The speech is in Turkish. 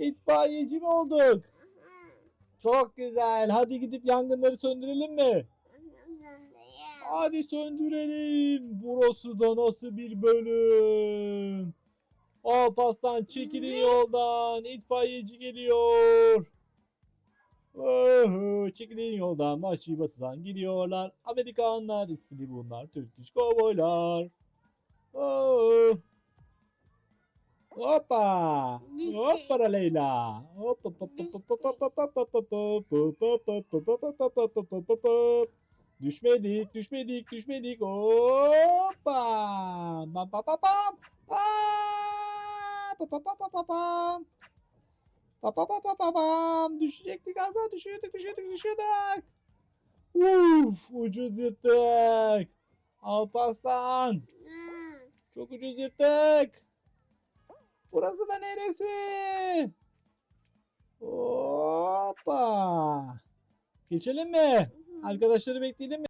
İtfaiyeci mi olduk? Çok güzel. Hadi gidip yangınları söndürelim mi? Hadi söndürelim. Burası da nasıl bir bölüm? Alparslan çekilin yoldan. İtfaiyeci geliyor. Oho, çekilin yoldan. Vahşi batıdan geliyorlar. Amerikanlar, eskili bunlar. Türk kovboylar. Oh. Düştü. Hoppara Leyla. Hop hop hop hop hop hop hop hop hop hop hop hop hop hop. Düşmedik, düşmedik, düşmedik. Hoppa! Bam bam bam bam. Aa! Pa pa pa pa pa pam. Pa pa pa pa pa pam. Düşecektik az daha düşüyorduk, düşüyorduk, düşüyorduk. Uf, ucuz yırttık. Alparslan. Çok ucuz yırttık. Burası da neresi? Hoppa. Geçelim mi? Arkadaşları bekleyelim mi?